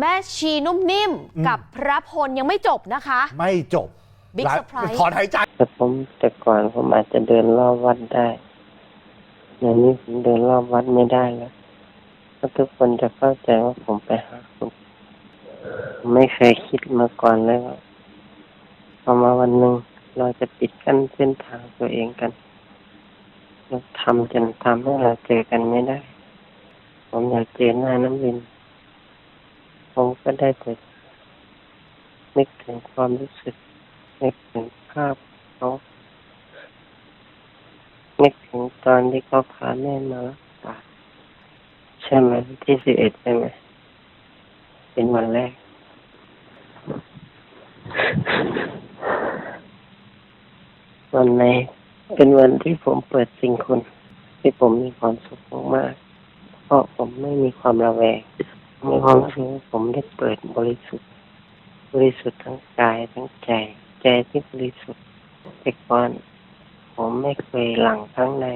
แม่ชีนุ่มนิ่มอืมกับพระพลยังไม่จบนะคะ ไม่จบ Big หลาย surprise ถอนหายใจแต่ผมแต่ก่อนผมอาจจะเดินรอบวัดได้เดี๋ยวนี้ผมเดินรอบวัดไม่ได้แล้วเพราะทุกคนจะเข้าใจว่าผมไปหาคุณผมไม่เคยคิดมาก่อนเลยว่าพอมาวันหนึ่งเราจะปิดกั้นเส้นทางตัวเองกันเราทำจนทำให้เราเจอกันไม่ได้ ผมอยากเจอหน้าน้ำวินผม ก็ได้แต่นึกถึงความรู้สึกนึกถึงภาพเขานึกถึงตอนที่เขาพาแม่มารักษาใช่ไหมที่สิบเอ็ดใช่ไหมเป็นวันแรก วันในเป็นวันที่ผมเปิดสิ่งคุณที่ผมมีความสุขมากๆเพราะผมไม่มีความระแวง มีความรู้สึกว่าผมได้เปิดบริสุทธิ์ บริสุทธิ์ทั้งกายทั้งใจ ใจที่บริสุทธิ์แต่ก่อนผมไม่เคยหลังข้างใน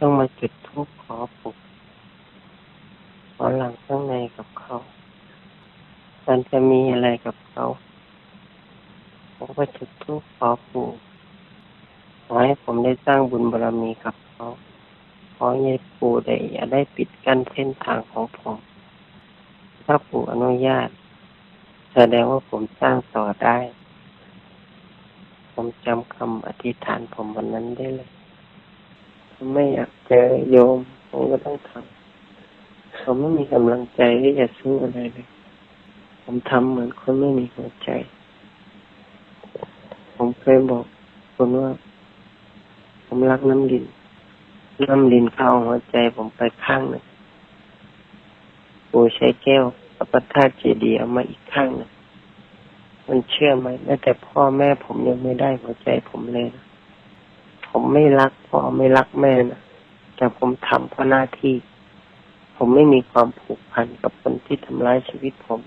ต้องมาจุดทูปขอปลุกขอหลังข้างในกับเขามันจะมีอะไรกับเขาผมก็จุดทูปขอปู่ขอให้ผมได้สร้างบุญบารมีกับเขา ขอให้ปู่ได้อย่าได้ปิดกั้นเส้นทางของผม ถ้าปู่อนุญาต แสดงว่าผมสร้างต่อได้ ผมจำคำอธิษฐานผมวันนั้นได้เลยผมไม่อยากเจอโยม ผมก็ต้องทำผมไม่มีกำลังใจที่จะสู้อะไรเลย ผมทำเหมือนคนไม่มีหัวใจ ผมเคยบอกคนว่า ผมรักน้ำดิน น้ำดินเข้าหัวใจผมไปข้างหนึ่งปู่ใช้แก้วพระประธาตุเจดีย์เอามาอีกข้างหนึ่งมันเชื่อไหมแม้แต่พ่อแม่ผมยังไม่ได้หัวใจผมเลยนะผมไม่รักพ่อไม่รักแม่นะแต่ผมทำเพราะหน้าที่ ผมไม่มีความผูกพันกับคนที่ทำร้ายชีวิตผม